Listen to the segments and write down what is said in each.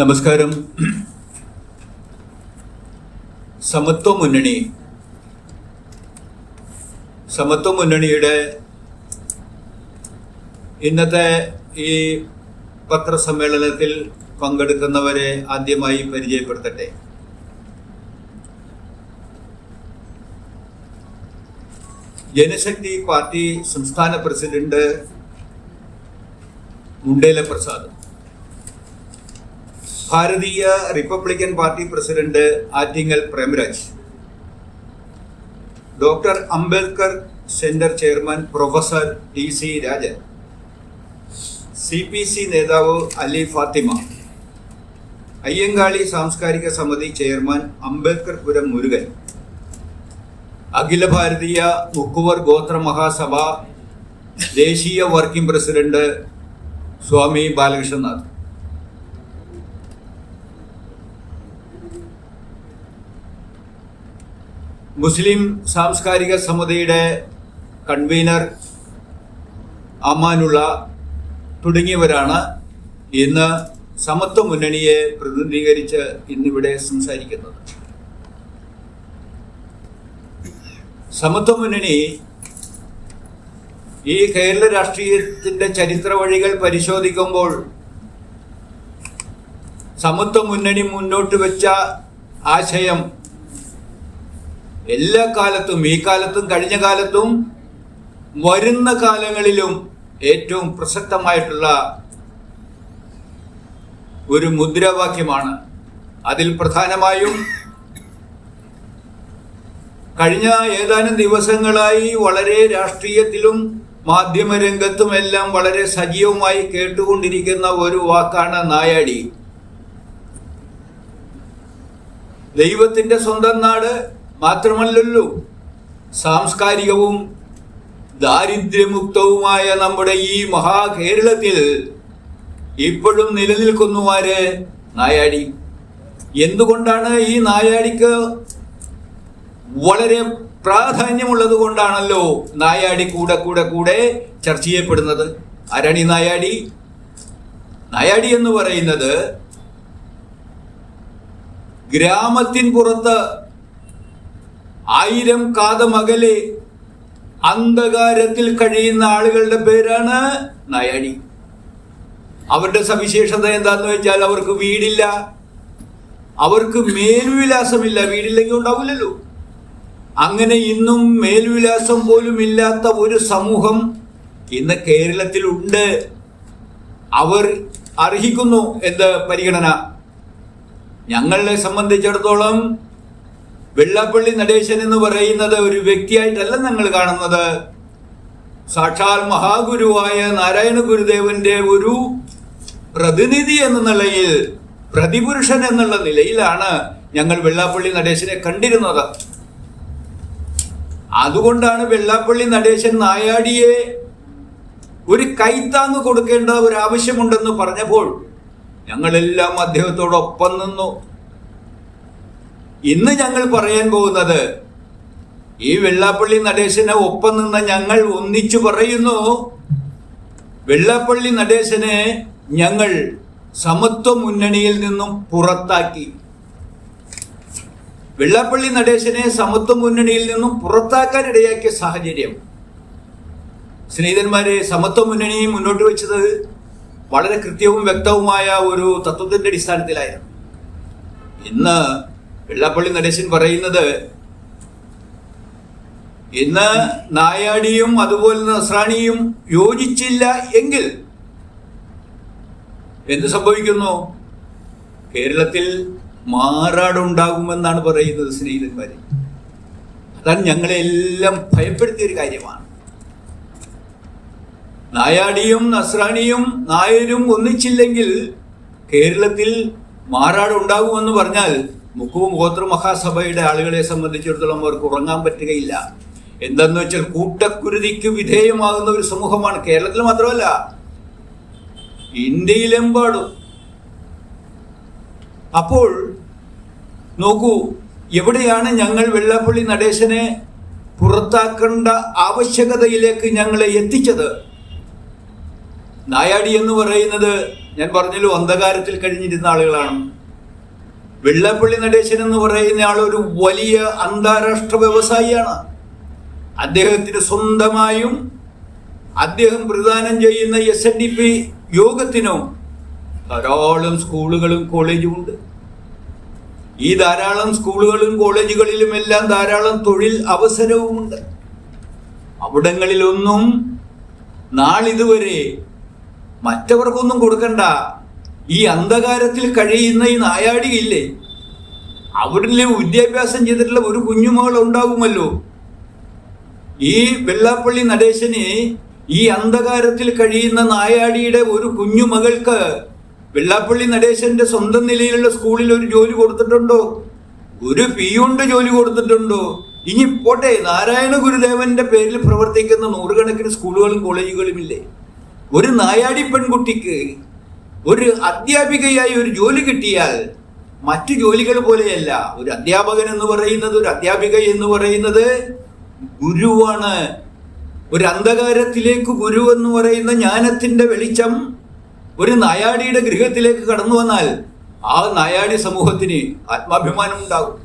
നമസ്കാരം. സമത്വ മുന്നണി. സമത്വ മുന്നണിയുടെ ഇന്നത്തെ ഈ പത്രസമ്മേളനത്തിൽ പങ്കെടുക്കുന്നവരെ ആദ്യമായി പരിചയപ്പെടുത്തട്ടെ. ജനശക്തി പാർട്ടി സംസ്ഥാന president Mundela Prasad Bharatiya Republican Party president Attingal Premaraj doctor Ambedkar centre chairman professor T C Rajan C P C നേതാവ് അലി ഫാത്തിമ അയ്യങ്കാളി സാംസ്കാരിക സമിതി ചെയർമാൻ അംബേദ്കർ പുരം മുരുകൻ അഖില ഭാരതീയ മുക്കുവർ ഗോത്ര മഹാസഭ ദേശീയ വർക്കിംഗ് പ്രസിഡന്റ് സ്വാമി ബാലകൃഷ്ണനാഥ്. മുസ്ലിം സാംസ്കാരിക സമിതിയുടെ കൺവീനർ അമാനുള്ള തുടങ്ങിയവരാണ് ഇന്ന് സമത്വ മുന്നണിയെ പ്രതിനിധീകരിച്ച് ഇന്നിവിടെ സംസാരിക്കുന്നത്. സമത്വ മുന്നണി ഈ കേരള രാഷ്ട്രീയത്തിന്റെ ചരിത്ര വഴികൾ പരിശോധിക്കുമ്പോൾ സമത്വ മുന്നണി മുന്നോട്ട് വെച്ച ആശയം എല്ലാ കാലത്തും ഈ കാലത്തും കഴിഞ്ഞ കാലത്തും വരുന്ന കാലങ്ങളിലും ഏറ്റവും പ്രസക്തമായിട്ടുള്ള ഒരു മുദ്രാവാക്യമാണ്. അതിൽ പ്രധാനമായും കഴിഞ്ഞ ഏതാനും ദിവസങ്ങളായി വളരെ രാഷ്ട്രീയത്തിലും മാധ്യമരംഗത്തും എല്ലാം വളരെ സജീവമായി കേട്ടുകൊണ്ടിരിക്കുന്ന ഒരു വാക്കാണ് നായാടി. ദൈവത്തിന്റെ സ്വന്തം നാട് മാത്രമല്ലല്ലോ സാംസ്കാരികവും ദാരിദ്ര്യമുക്തവുമായ നമ്മുടെ ഈ മഹാകേരളത്തിൽ ഇപ്പോഴും നിലനിൽക്കുന്നുമാര് നായാടി. എന്തുകൊണ്ടാണ് ഈ നായാടിക്ക് വളരെ പ്രാധാന്യമുള്ളത് കൊണ്ടാണല്ലോ നായാടി കൂടെ കൂടെ കൂടെ ചർച്ച ചെയ്യപ്പെടുന്നത്? ആരാണ് നായാടി? നായാടി എന്ന് പറയുന്നത് ഗ്രാമത്തിൻ പുറത്ത് ആയിരം കാതമകലെ അന്ധകാരത്തിൽ കഴിയുന്ന ആളുകളുടെ പേരാണ് നയാണി അവരുടെ സവിശേഷത എന്താന്ന് വെച്ചാൽ അവർക്ക് വീടില്ല. അവർക്ക് മേൽവിലാസമില്ല. വീടില്ലെങ്കിൽ ഉണ്ടാവില്ലല്ലോ. അങ്ങനെ ഇന്നും മേൽവിലാസം പോലും ഇല്ലാത്ത ഒരു സമൂഹം ഇന്ന് കേരളത്തിലുണ്ട്. അവർ അർഹിക്കുന്നു എന്ത് പരിഗണന ഞങ്ങളെ സംബന്ധിച്ചിടത്തോളം വെള്ളാപ്പള്ളി നടേശൻ എന്ന് പറയുന്നത് ഒരു വ്യക്തിയായിട്ടല്ല ഞങ്ങൾ കാണുന്നത്. സാക്ഷാൽ മഹാഗുരുവായ നാരായണ ഗുരുദേവന്റെ ഒരു പ്രതിനിധി എന്ന നിലയിൽ പ്രതിപുരുഷൻ എന്നുള്ള നിലയിലാണ് ഞങ്ങൾ വെള്ളാപ്പള്ളി നടേശനെ കണ്ടിരുന്നത്. അതുകൊണ്ടാണ് വെള്ളാപ്പള്ളി നടേശൻ നായാടിയെ ഒരു കൈത്താങ് കൊടുക്കേണ്ട ഒരു ആവശ്യമുണ്ടെന്ന് പറഞ്ഞപ്പോൾ ഞങ്ങളെല്ലാം അദ്ദേഹത്തോടൊപ്പം നിന്നു. ഇന്ന് ഞങ്ങൾ പറയാൻ പോകുന്നത് ഈ വെള്ളാപ്പള്ളി നടേശനെ ഒപ്പം നിന്ന് ഞങ്ങൾ ഒന്നിച്ചു പറയുന്നു. വെള്ളാപ്പള്ളി നടേശനെ ഞങ്ങൾ സമത്വ മുന്നണിയിൽ നിന്നും പുറത്താക്കി. വെള്ളാപ്പള്ളി നടേശനെ സമത്വ മുന്നണിയിൽ നിന്നും പുറത്താക്കാൻ ഇടയാക്കിയ സാഹചര്യം. സ്നേഹിതന്മാരെ സമത്വ മുന്നണി മുന്നോട്ട് വെച്ചത് വളരെ കൃത്യവും വ്യക്തവുമായ ഒരു തത്വത്തിന്റെ അടിസ്ഥാനത്തിലായിരുന്നു. ഇന്ന് വെള്ളാപ്പള്ളി നടേശൻ പറയുന്നത് ഇന്ന് നായാടിയും അതുപോലെ നസ്രാണിയും യോജിച്ചില്ല എങ്കിൽ എന്ത് സംഭവിക്കുന്നു? കേരളത്തിൽ മാറാടുണ്ടാകുമെന്നാണ് പറയുന്നത് സ്നേഹിതന്മാരെ. അതാണ് ഞങ്ങളെല്ലാം ഭയപ്പെടുത്തിയ ഒരു കാര്യമാണ്. നായാടിയും നസ്രാണിയും നായരും ഒന്നിച്ചില്ലെങ്കിൽ കേരളത്തിൽ മാറാടുണ്ടാകുമെന്ന് പറഞ്ഞാൽ മുക്കുവും ഗോത്ര മഹാസഭയുടെ ആളുകളെ സംബന്ധിച്ചിടത്തോളം അവർക്ക് ഉറങ്ങാൻ പറ്റുകയില്ല. എന്തെന്ന് വെച്ചാൽ കൂട്ടക്കുരുതിക്ക് വിധേയമാകുന്ന ഒരു സമൂഹമാണ് കേരളത്തിൽ മാത്രമല്ല ഇന്ത്യയിലെമ്പാടും. അപ്പോൾ നോക്കൂ എവിടെയാണ് ഞങ്ങൾ വെള്ളാപ്പള്ളി നടേശനെ പുറത്താക്കേണ്ട ആവശ്യകതയിലേക്ക് ഞങ്ങളെ എത്തിച്ചത്? നായാടി എന്ന് പറയുന്നത് ഞാൻ പറഞ്ഞല്ലോ അന്ധകാരത്തിൽ കഴിഞ്ഞിരുന്ന ആളുകളാണ്. വെള്ളപ്പള്ളി നടേശൻ എന്ന് പറയുന്ന ആൾ ഒരു വലിയ അന്താരാഷ്ട്ര വ്യവസായിയാണ്. അദ്ദേഹത്തിന് സ്വന്തമായും അദ്ദേഹം പ്രദാനം ചെയ്യുന്ന എസ് എൻ ഡി പി യോഗത്തിനും ധാരാളം സ്കൂളുകളും കോളേജും ഉണ്ട്. ഈ ധാരാളം സ്കൂളുകളും കോളേജുകളിലും എല്ലാം ധാരാളം തൊഴിൽ അവസരവുമുണ്ട്. അവിടങ്ങളിലൊന്നും നാളിതുവരെ മറ്റവർക്കൊന്നും കൊടുക്കണ്ട. ഈ അന്ധകാരത്തിൽ കഴിയുന്ന ഈ നായാടിയില്ലേ അവിടെ വിദ്യാഭ്യാസം ചെയ്തിട്ടുള്ള ഒരു കുഞ്ഞുമകൾ ഉണ്ടാകുമല്ലോ ഈ വെള്ളാപ്പള്ളി നടേശന് ഈ അന്ധകാരത്തിൽ കഴിയുന്ന നായാടിയുടെ ഒരു കുഞ്ഞുമകൾക്ക് വെള്ളാപ്പള്ളി നടേശന്റെ സ്വന്തം നിലയിലുള്ള സ്കൂളിൽ ഒരു ജോലി കൊടുത്തിട്ടുണ്ടോ? ഒരു പിയുണ്ട് ജോലി കൊടുത്തിട്ടുണ്ടോ? ഇനി പോട്ടെ നാരായണ ഗുരുദേവന്റെ പേരിൽ പ്രവർത്തിക്കുന്ന നൂറുകണക്കിന് സ്കൂളുകളും കോളേജുകളും ഇല്ലേ? ഒരു നായാടി പെൺകുട്ടിക്ക് ഒരു അധ്യാപികയായി ഒരു ജോലി കിട്ടിയാൽ മറ്റു ജോലികൾ പോലെയല്ല. ഒരു അധ്യാപകൻ എന്ന് പറയുന്നത് ഒരു അധ്യാപിക എന്ന് പറയുന്നത് ഗുരുവാണ്. ഒരു അന്ധകാരത്തിലേക്ക് ഗുരു എന്ന് പറയുന്ന ജ്ഞാനത്തിന്റെ വെളിച്ചം ഒരു നായാടിയുടെ ഗൃഹത്തിലേക്ക് കടന്നു വന്നാൽ ആ നായാടി സമൂഹത്തിന് ആത്മാഭിമാനം ഉണ്ടാകും.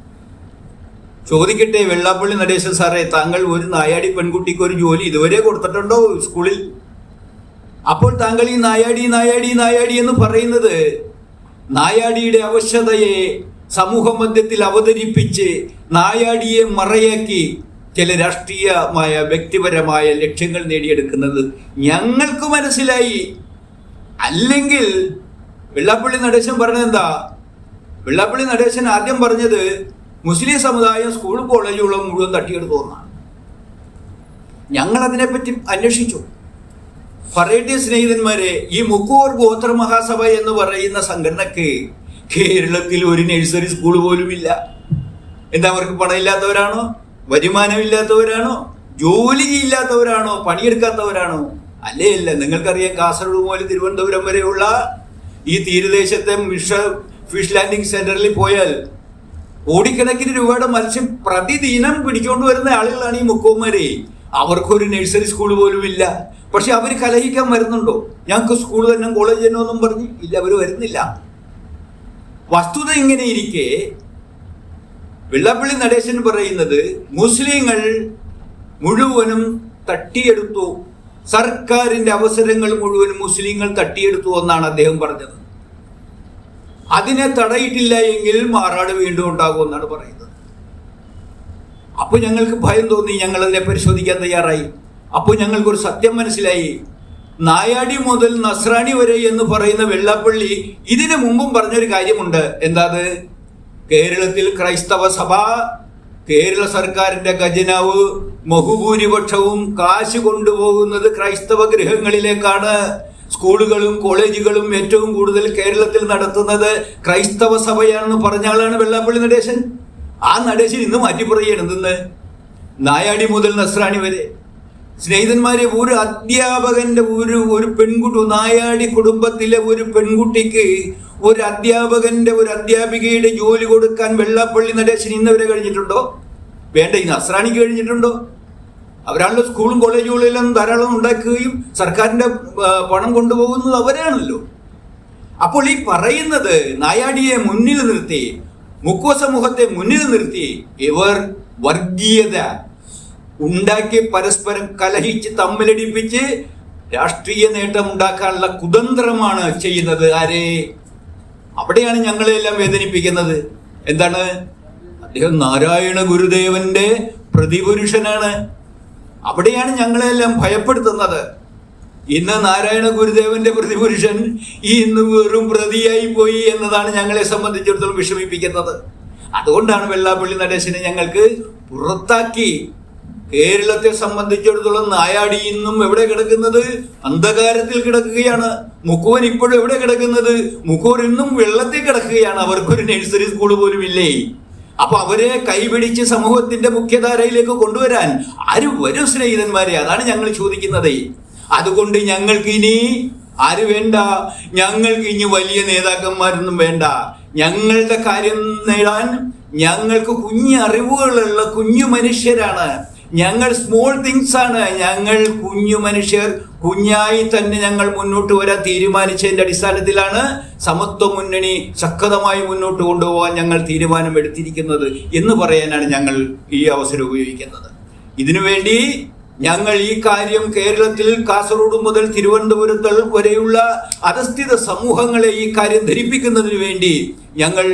ചോദിക്കട്ടെ വെള്ളാപ്പള്ളി നടേശൻ സാറേ താങ്കൾ ഒരു നായാടി പെൺകുട്ടിക്ക് ഒരു ജോലി ഇതുവരെ കൊടുത്തിട്ടുണ്ടോ സ്കൂളിൽ? അപ്പോൾ താങ്കൾ ഈ നായാടി നായാടി നായാടി എന്ന് പറയുന്നത് നായാടിയുടെ അവശതയെ സമൂഹ മധ്യത്തിൽ അവതരിപ്പിച്ച് നായാടിയെ മറയാക്കി ചില രാഷ്ട്രീയമായ വ്യക്തിപരമായ ലക്ഷ്യങ്ങൾ നേടിയെടുക്കുന്നത് ഞങ്ങൾക്ക് മനസ്സിലായി. അല്ലെങ്കിൽ വെള്ളാപ്പള്ളി നടേശൻ പറഞ്ഞത് എന്താ? വെള്ളാപ്പള്ളി നടേശൻ ആദ്യം പറഞ്ഞത് മുസ്ലിം സമുദായം സ്കൂൾ കോളേജുകളും മുഴുവൻ തട്ടിയെടുത്തു എന്നാണ്. ഞങ്ങൾ അതിനെപ്പറ്റി അന്വേഷിച്ചു. പറയട്ടെ സ്നേഹിതന്മാരെ ഈ മുക്കൂർ ഗോത്ര മഹാസഭ എന്ന് പറയുന്ന സംഘടനക്ക് കേരളത്തിൽ ഒരു നഴ്സറി സ്കൂൾ പോലുമില്ല എന്താ അവർക്ക് പണമില്ലാത്തവരാണോ? വരുമാനമില്ലാത്തവരാണോ? ജോലി ഇല്ലാത്തവരാണോ പണിയെടുക്കാത്തവരാണോ? അല്ലേ അല്ല. നിങ്ങൾക്കറിയാം കാസർഗോഡ് മുതൽ തിരുവനന്തപുരം വരെയുള്ള ഈ തീരദേശത്തെ മിഷ ഫിഷ് ലാൻഡിംഗ് സെന്ററിൽ പോയാൽ കോടിക്കണക്കിന് രൂപയുടെ മത്സ്യം പ്രതിദിനം പിടിച്ചുകൊണ്ട് വരുന്ന ആളുകളാണ് ഈ മുക്കോമാരെ അവർക്കൊരു നഴ്സറി സ്കൂൾ പോലും ഇല്ല. പക്ഷെ അവർ കലഹിക്കാൻ വരുന്നുണ്ടോ? ഞങ്ങൾക്ക് സ്കൂൾ തന്നെ കോളേജ് തന്നെ ഒന്നും പറഞ്ഞ് ഇല്ല അവർ വരുന്നില്ല. വസ്തുത ഇങ്ങനെ ഇരിക്കെ വെള്ളപ്പള്ളി നടേശൻ പറയുന്നത് മുസ്ലിങ്ങൾ മുഴുവനും തട്ടിയെടുത്തു. സർക്കാരിന്റെ അവസരങ്ങൾ മുഴുവനും മുസ്ലിങ്ങൾ തട്ടിയെടുത്തു എന്നാണ് അദ്ദേഹം പറഞ്ഞത്. അതിനെ തടയിട്ടില്ല എങ്കിൽ മാറാട് വീണ്ടും ഉണ്ടാകുമെന്നാണ് പറയുന്നത്. അപ്പോൾ ഞങ്ങൾക്ക് ഭയം തോന്നി ഞങ്ങൾ അതിനെ പരിശോധിക്കാൻ തയ്യാറായി. അപ്പോൾ ഞങ്ങൾക്കൊരു സത്യം മനസ്സിലായി. നായാടി മുതൽ നസ്രാണി വരെ എന്ന് പറയുന്ന വെള്ളാപ്പള്ളി ഇതിനു മുമ്പും പറഞ്ഞൊരു കാര്യമുണ്ട്. എന്താത്? കേരളത്തിൽ ക്രൈസ്തവ സഭ കേരള സർക്കാരിന്റെ ഖജനാവ് ബഹുഭൂരിപക്ഷവും കാശ് കൊണ്ടുപോകുന്നത് ക്രൈസ്തവ ഗൃഹങ്ങളിലേക്കാണ്. സ്കൂളുകളും കോളേജുകളും ഏറ്റവും കൂടുതൽ കേരളത്തിൽ നടത്തുന്നത് ക്രൈസ്തവ സഭയാണെന്ന് പറഞ്ഞ ആളാണ് വെള്ളാപ്പള്ളി നടേശൻ. ആ നടേശൻ ഇന്ന് മാറ്റി പറയുകയാണ് എന്തെന്ന്? നായാടി മുതൽ നസ്രാണി വരെ. സ്നേഹിതന്മാരെ ഒരു അധ്യാപകന്റെ ഒരു ഒരു പെൺകുട്ടി നായാടി കുടുംബത്തിലെ ഒരു പെൺകുട്ടിക്ക് ഒരു അധ്യാപകന്റെ ഒരു അധ്യാപികയുടെ ജോലി കൊടുക്കാൻ വെള്ളാപ്പള്ളി നടേശൻ ഇന്നവരെ കഴിഞ്ഞിട്ടുണ്ടോ? വേണ്ട ഈ നസ്രാണിക്ക് കഴിഞ്ഞിട്ടുണ്ടോ? അവരാണല്ലോ സ്കൂളും കോളേജുകളിലും ധാരാളം ഉണ്ടാക്കുകയും സർക്കാരിന്റെ പണം കൊണ്ടുപോകുന്നത് അവരാണല്ലോ. അപ്പോൾ ഈ പറയുന്നത് നായാടിയെ മുന്നിൽ നിർത്തി മുക്കോ സമൂഹത്തെ മുന്നിൽ നിർത്തി ഇവർ വർഗീയത ഉണ്ടാക്കി പരസ്പരം കലഹിച്ച് തമ്മിലടിപ്പിച്ച് രാഷ്ട്രീയ നേട്ടം ഉണ്ടാക്കാനുള്ള കുതന്ത്രമാണ് ചെയ്യുന്നത്. ആരെ? അവിടെയാണ് ഞങ്ങളെല്ലാം വേദനിപ്പിക്കുന്നത്. എന്താണ്? അദ്ദേഹം നാരായണ ഗുരുദേവന്റെ പ്രതിപുരുഷനാണ്. അവിടെയാണ് ഞങ്ങളെല്ലാം ഭയപ്പെടുത്തുന്നത്. ഇന്ന് നാരായണ ഗുരുദേവന്റെ പ്രതിപുരുഷൻ ഈ ഇന്ന് വെറും പ്രതിയായി പോയി എന്നതാണ് ഞങ്ങളെ സംബന്ധിച്ചിടത്തോളം വിഷമിപ്പിക്കുന്നത്. അതുകൊണ്ടാണ് വെള്ളാപ്പള്ളി നടേശനെ ഞങ്ങൾക്ക് പുറത്താക്കി കേരളത്തെ സംബന്ധിച്ചിടത്തോളം നായാടി ഇന്നും എവിടെ കിടക്കുന്നത്? അന്ധകാരത്തിൽ കിടക്കുകയാണ്. മുക്കുവൻ ഇപ്പോഴും എവിടെ കിടക്കുന്നത്? മുക്കുവൻ ഇന്നും വെള്ളത്തിൽ കിടക്കുകയാണ്. അവർക്കൊരു നഴ്സറി സ്കൂൾ പോലും ഇല്ലേ? അപ്പൊ അവരെ കൈപിടിച്ച് സമൂഹത്തിന്റെ മുഖ്യധാരയിലേക്ക് കൊണ്ടുവരാൻ ആര് വരും സ്നേഹിതന്മാരെ? അതാണ് ഞങ്ങൾ ചോദിക്കുന്നത്. അതുകൊണ്ട് ഞങ്ങൾക്ക് ഇനി ആര് വേണ്ട? ഞങ്ങൾക്ക് ഇനി വലിയ നേതാക്കന്മാരൊന്നും വേണ്ട. ഞങ്ങളുടെ കാര്യം നേടാൻ ഞങ്ങൾക്ക് കുഞ്ഞു അറിവുകളുള്ള കുഞ്ഞു മനുഷ്യരാണ്. ഞങ്ങൾ സ്മോൾ തിങ്സ് ആണ്. ഞങ്ങൾ കുഞ്ഞു മനുഷ്യർ. കുഞ്ഞായി തന്നെ ഞങ്ങൾ മുന്നോട്ട് വരാൻ തീരുമാനിച്ചതിന്റെ അടിസ്ഥാനത്തിലാണ് സമത്വ മുന്നണി ശക്തമായി മുന്നോട്ട് കൊണ്ടുപോകാൻ ഞങ്ങൾ തീരുമാനം എടുത്തിരിക്കുന്നത് എന്ന് പറയാനാണ് ഞങ്ങൾ ഈ അവസരം ഉപയോഗിക്കുന്നത്. ഇതിനുവേണ്ടി ഞങ്ങൾ ഈ കാര്യം കേരളത്തിൽ കാസർഗോഡ് മുതൽ തിരുവനന്തപുരത്ത് വരെയുള്ള അധസ്ഥിത സമൂഹങ്ങളെ ഈ കാര്യം ധരിപ്പിക്കുന്നതിന് വേണ്ടി ഞങ്ങൾ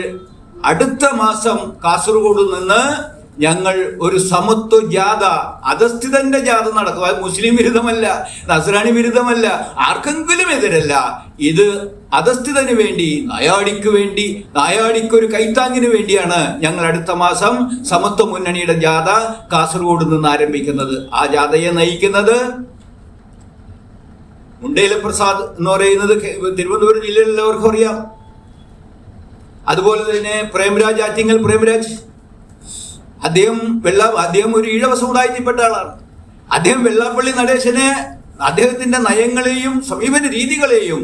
അടുത്ത മാസം കാസർഗോഡ് നിന്ന് ഞങ്ങൾ ഒരു സമത്വ ജാഥ അധസ്ഥിതന്റെ ജാഥ നടക്കും. അത് മുസ്ലിം വിരുദ്ധമല്ല നസ്രാണി വിരുദ്ധമല്ല ആർക്കെങ്കിലും എതിരല്ല. ഇത് അധസ്ഥിതന് വേണ്ടി നായാടിക്ക് വേണ്ടി നായാടിക്ക് ഒരു കൈത്താങ്ങിന് വേണ്ടിയാണ് ഞങ്ങൾ അടുത്ത മാസം സമത്വ മുന്നണിയുടെ ജാഥ കാസർഗോഡ് നിന്ന് ആരംഭിക്കുന്നത്. ആ ജാഥയെ നയിക്കുന്നത് മുണ്ടേല പ്രസാദ് എന്ന് പറയുന്നത് തിരുവനന്തപുരം ജില്ലയിലുള്ളവർക്കും അറിയാം. അതുപോലെ തന്നെ പ്രേംരാജ് ആറ്റിങ്ങൽ പ്രേംരാജ് അദ്ദേഹം വെള്ള അദ്ദേഹം ഒരു ഈഴവ ആളാണ്. അദ്ദേഹം വെള്ളാപ്പള്ളി നടേശനെ അദ്ദേഹത്തിന്റെ നയങ്ങളെയും സമീപന രീതികളെയും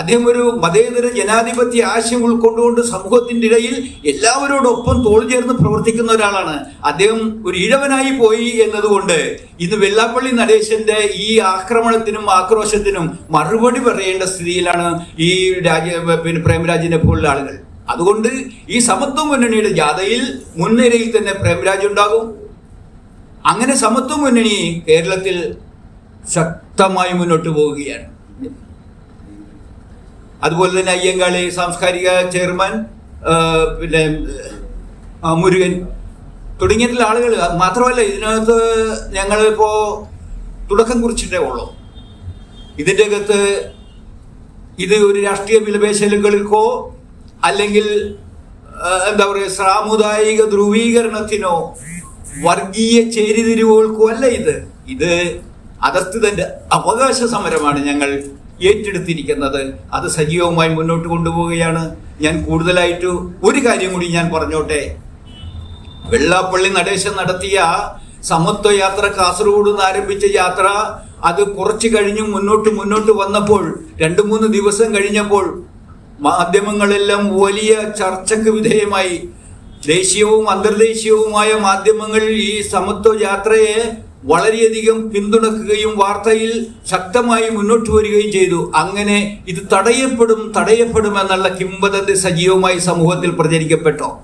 അദ്ദേഹം ഒരു മതേതര ജനാധിപത്യ ആശയം ഉൾക്കൊണ്ടുകൊണ്ട് സമൂഹത്തിന്റെ ഇടയിൽ എല്ലാവരോടൊപ്പം തോൾ ചേർന്ന് പ്രവർത്തിക്കുന്ന ഒരാളാണ്. അദ്ദേഹം ഒരു ഇഴവനായി പോയി എന്നതുകൊണ്ട് ഇന്ന് വെള്ളാപ്പള്ളി നടേശന്റെ ഈ ആക്രമണത്തിനും ആക്രോശത്തിനും മറുപടി പറയേണ്ട സ്ഥിതിയിലാണ് ഈ രാജ പിന്നെ പ്രേമരാജിനെ പോലുള്ള ആളുകൾ. അതുകൊണ്ട് ഈ സമത്വ മുന്നണിയുടെ ജാഥയിൽ മുൻനിരയിൽ തന്നെ പ്രേമരാജ് ഉണ്ടാകും. അങ്ങനെ സമത്വ മുന്നണി കേരളത്തിൽ ശക്തമായി മുന്നോട്ട് പോവുകയാണ്. അതുപോലെ തന്നെ അയ്യങ്കാളി സാംസ്കാരിക ചെയർമാൻ പിന്നെ മുരുകൻ തുടങ്ങിയിട്ടുള്ള ആളുകൾ. മാത്രമല്ല ഇതിനകത്ത് ഞങ്ങളിപ്പോ തുടക്കം കുറിച്ചിട്ടേ ഉള്ളൂ. ഇതിന്റെ അകത്ത് ഇത് ഒരു രാഷ്ട്രീയ വിലപേശലുകൾക്കോ അല്ലെങ്കിൽ എന്താ പറയുക സാമുദായിക ധ്രുവീകരണത്തിനോ വർഗീയ ചേരിതിരിവുകൾക്കോ അല്ല ഇത്. ഇത് അധസ്ഥിതന്റെ അവകാശ സമരമാണ് ഞങ്ങൾ ഏറ്റെടുത്തിരിക്കുന്നത്. അത് സജീവമായി മുന്നോട്ട് കൊണ്ടുപോവുകയാണ്. ഞാൻ കൂടുതലായിട്ട് ഒരു കാര്യം കൂടി ഞാൻ പറഞ്ഞോട്ടെ. വെള്ളാപ്പള്ളി നടേശൻ നടത്തിയ സമത്വ യാത്ര കാസർഗോഡ് നിന്ന് ആരംഭിച്ച യാത്ര അത് കുറച്ച് കഴിഞ്ഞ് മുന്നോട്ട് മുന്നോട്ട് വന്നപ്പോൾ രണ്ടു മൂന്ന് ദിവസം കഴിഞ്ഞപ്പോൾ മാധ്യമങ്ങളെല്ലാം വലിയ ചർച്ചയ്ക്ക് വിധേയമായി. ദേശീയവും അന്തർദേശീയവുമായ മാധ്യമങ്ങൾ ഈ സമത്വ യാത്രയെ വളരെയധികം പിന്തുണക്കുകയും വാർത്തയിൽ ശക്തമായി മുന്നോട്ട് വരികയും ചെയ്തു. അങ്ങനെ ഇത് തടയപ്പെടും തടയപ്പെടും എന്നുള്ള കിംവദന്തി സജീവമായി സമൂഹത്തിൽ പ്രചരിക്കപ്പെട്ടോ.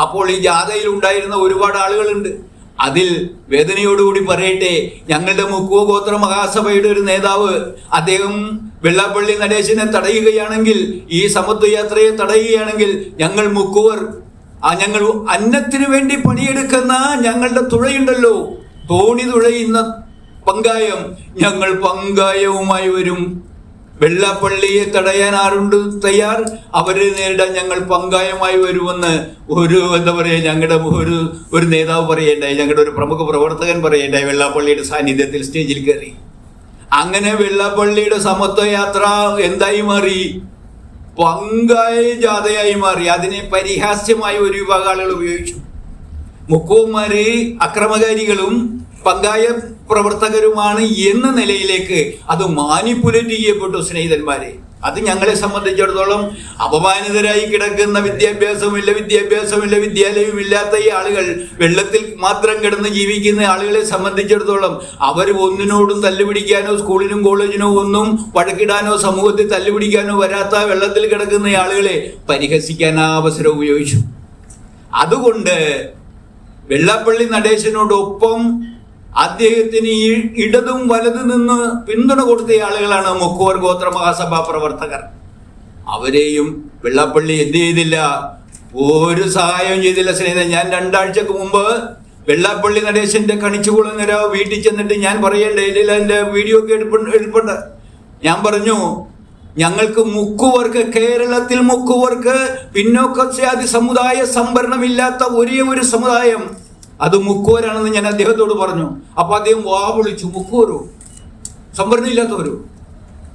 അപ്പോൾ ഈ ജാഥയിൽ ഉണ്ടായിരുന്ന ഒരുപാട് ആളുകളുണ്ട്. അതിൽ വേദനയോടുകൂടി പറയട്ടെ ഞങ്ങളുടെ മുക്കുവ ഗോത്ര മഹാസഭയുടെ ഒരു നേതാവ് അദ്ദേഹം വെള്ളാപ്പള്ളി നടേശനെ തടയുകയാണെങ്കിൽ ഈ സമത്വ യാത്രയെ തടയുകയാണെങ്കിൽ ഞങ്ങൾ മുക്കുവർ ആ ഞങ്ങൾ അന്നത്തിനു വേണ്ടി പണിയെടുക്കുന്ന ഞങ്ങളുടെ തുഴയുണ്ടല്ലോ. തോണി തുഴയുന്ന പങ്കായം ഞങ്ങൾ പങ്കായവുമായി വരും. വെള്ളാപ്പള്ളിയെ തടയാൻ ആരുണ്ട് തയ്യാർ? അവരെ നേരിടാൻ ഞങ്ങൾ പങ്കായമായി വരുമെന്ന് ഒരു എന്താ പറയുക ഞങ്ങളുടെ ഒരു ഒരു നേതാവ് പറയണ്ടായി ഞങ്ങളുടെ ഒരു പ്രമുഖ പ്രവർത്തകൻ പറയണ്ടായി വെള്ളാപ്പള്ളിയുടെ സാന്നിധ്യത്തിൽ സ്റ്റേജിൽ കയറി. അങ്ങനെ വെള്ളാപ്പള്ളിയുടെ സമത്വ യാത്ര എന്തായി മാറി? പങ്കായ ജാഥയായി മാറി. അതിനെ പരിഹാസ്യമായി ഒരു വിഭാഗം ആളുകൾ ഉപയോഗിച്ചു. മുക്കുവന്മാര് അക്രമകാരികളും പങ്കായ പ്രവർത്തകരുമാണ് എന്ന നിലയിലേക്ക് അത് മാനിപ്പുലേറ്റ് ചെയ്യപ്പെട്ടു സ്നേഹിതന്മാരെ. അത് ഞങ്ങളെ സംബന്ധിച്ചിടത്തോളം അപമാനിതരായി കിടക്കുന്ന വിദ്യാഭ്യാസമില്ല വിദ്യാഭ്യാസമില്ല വിദ്യാലയം ഇല്ലാത്ത ഈ ആളുകൾ വെള്ളത്തിൽ മാത്രം കിടന്ന് ജീവിക്കുന്ന ആളുകളെ സംബന്ധിച്ചിടത്തോളം അവർ ഒന്നിനോടും തല്ലുപിടിക്കാനോ സ്കൂളിനും കോളേജിനോ ഒന്നും വഴക്കിടാനോ സമൂഹത്തിൽ തല്ലുപിടിക്കാനോ വരാത്ത വെള്ളത്തിൽ കിടക്കുന്ന ആളുകളെ പരിഹസിക്കാൻ ആ അവസരം ഉപയോഗിച്ചു. അതുകൊണ്ട് വെള്ളാപ്പള്ളി നടേശനോടൊപ്പം അദ്ദേഹത്തിന് ഈ ഇടതും വലതു നിന്ന് പിന്തുണ കൊടുത്ത ആളുകളാണ് മുക്കുവർ ഗോത്ര മഹാസഭാ പ്രവർത്തകർ. അവരെയും വെള്ളപ്പള്ളി എന്ത് ചെയ്തില്ല? ഒരു സഹായവും ചെയ്തില്ല സ്നേഹിതൻ. ഞാൻ രണ്ടാഴ്ചക്ക് മുമ്പ് വെള്ളപ്പള്ളി നടേശന്റെ കണിച്ചുകുളങ്ങര വീട്ടിൽ ചെന്നിട്ട് ഞാൻ പറയേണ്ട ഇതിൽ എന്റെ വീഡിയോ ഒക്കെ എടുപ്പുണ്ട് എടുപ്പുണ്ട്. ഞാൻ പറഞ്ഞു ഞങ്ങൾക്ക് മുക്കുവർക്ക് കേരളത്തിൽ മുക്കുവർക്ക് പിന്നോക്കജാതി സമുദായ സംവരണമില്ലാത്ത ഒരേ ഒരു സമുദായം അത് മുക്കൂരാണെന്ന് ഞാൻ അദ്ദേഹത്തോട് പറഞ്ഞു. അപ്പൊ അദ്ദേഹം വാ വിളിച്ചു മുക്കൂരോ? സംവരണം ഇല്ലാത്തവരോ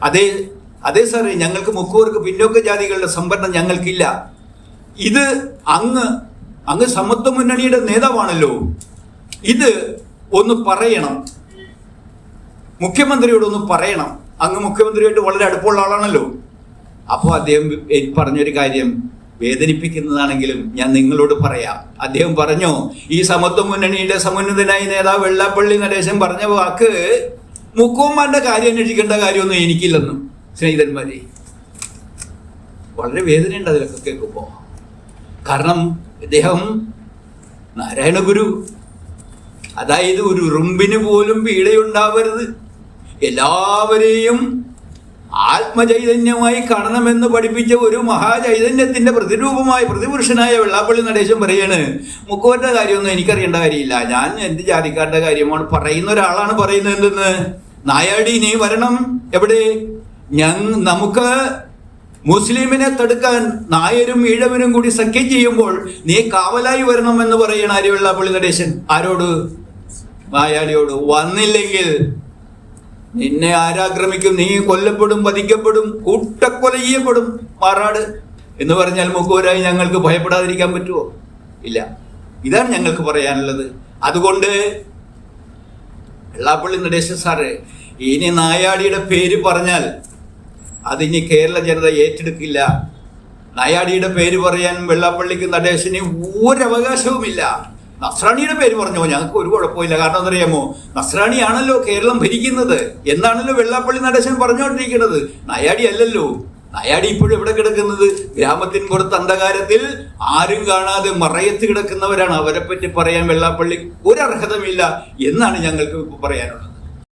അതേ അതേ സാറേ ഞങ്ങൾക്ക് മുക്കൂർക്ക് പിന്നോക്ക ജാതികളുടെ സംവരണം ഞങ്ങൾക്കില്ല. ഇത് അങ്ങ് അങ്ങ് സമത്വ മുന്നണിയുടെ നേതാവാണല്ലോ. ഇത് ഒന്ന് പറയണം. മുഖ്യമന്ത്രിയോട് ഒന്ന് പറയണം. അങ്ങ് മുഖ്യമന്ത്രിയായിട്ട് വളരെ അടുപ്പമുള്ള ആളാണല്ലോ. അപ്പോൾ അദ്ദേഹം പറഞ്ഞൊരു കാര്യം വേദനിപ്പിക്കുന്നതാണെങ്കിലും ഞാൻ നിങ്ങളോട് പറയാം. അദ്ദേഹം പറഞ്ഞു ഈ സമത്വ മുന്നണിയുടെ സമുന്നതനായ നേതാവ് വെള്ളാപ്പള്ളി നടേശൻ പറഞ്ഞ വാക്ക് മുക്കുവന്മാരുടെ കാര്യം അന്വേഷിക്കേണ്ട കാര്യമൊന്നും എനിക്കില്ലെന്നും സ്നേഹിതന്മാരെ വളരെ വേദനയുണ്ട് അതിലൊക്കെ കേൾക്കുമ്പോൾ കാരണം ഇദ്ദേഹം നാരായണ ഗുരു. അതായത് ഒരു ഉറുമ്പിന് പോലും പീഡയുണ്ടാവരുത്. എല്ലാവരെയും ആത്മചൈതന്യമായി കാണണമെന്ന് പഠിപ്പിച്ച ഒരു മഹാചൈതന്യത്തിന്റെ പ്രതിരൂപമായ പ്രതിപുരുഷനായ വെള്ളാപ്പള്ളി നടേശൻ പറയാണ് മുക്കുവന്റെ കാര്യമൊന്നും എനിക്കറിയേണ്ട കാര്യമില്ല. ഞാൻ എന്ത് ജാതിക്കാരുടെ കാര്യമാണ് പറയുന്ന ഒരാളാണ് പറയുന്നത് എന്തെന്ന്? നായാടി നീ വരണം. എവിടെ? ഞങ് നമുക്ക് മുസ്ലിമിനെ തടുക്കാൻ നായരും ഈഴവനും കൂടി സഖ്യം ചെയ്യുമ്പോൾ നീ കാവലായി വരണം എന്ന് പറയണ ആര് വെള്ളാപ്പള്ളി നടേശൻ. ആരോട്? നായാടിയോട്. വന്നില്ലെങ്കിൽ നിന്നെ ആരാക്രമിക്കും നീ കൊല്ലപ്പെടും വധിക്കപ്പെടും കൂട്ടക്കൊല ചെയ്യപ്പെടും മാറാട് എന്ന് പറഞ്ഞാൽ മുക്കൂരായി ഞങ്ങൾക്ക് ഭയപ്പെടാതിരിക്കാൻ പറ്റുമോ ഇല്ല. ഇതാണ് ഞങ്ങൾക്ക് പറയാനുള്ളത്. അതുകൊണ്ട് വെള്ളാപ്പള്ളി നടേശൻ സാറ് ഇനി നായാടിയുടെ പേര് പറഞ്ഞാൽ അതിനി കേരള ജനത ഏറ്റെടുക്കില്ല. നായാടിയുടെ പേര് പറയാൻ വെള്ളാപ്പള്ളിക്ക് നടേശന് ഒരവകാശവുമില്ല നസ്രാണിയുടെ പേര് പറഞ്ഞോ? ഞങ്ങൾക്ക് ഒരു കുഴപ്പമില്ല. കാരണം എന്തറിയാമോ? നസ്രാണിയാണല്ലോ കേരളം ഭരിക്കുന്നത്. എന്നാണല്ലോ വെള്ളാപ്പള്ളി നടേശൻ പറഞ്ഞുകൊണ്ടിരിക്കുന്നത്. നയാടി അല്ലല്ലോ. നയാടി ഇപ്പോഴും എവിടെ കിടക്കുന്നത്? ഗ്രാമത്തിൻ പുറത്ത് അന്ധകാരത്തിൽ ആരും കാണാതെ മറയത്ത് കിടക്കുന്നവരാണ്. അവരെ പറ്റി പറയാൻ വെള്ളാപ്പള്ളി ഒരർഹതമില്ല എന്നാണ് ഞങ്ങൾക്ക് പറയാനുള്ളത്.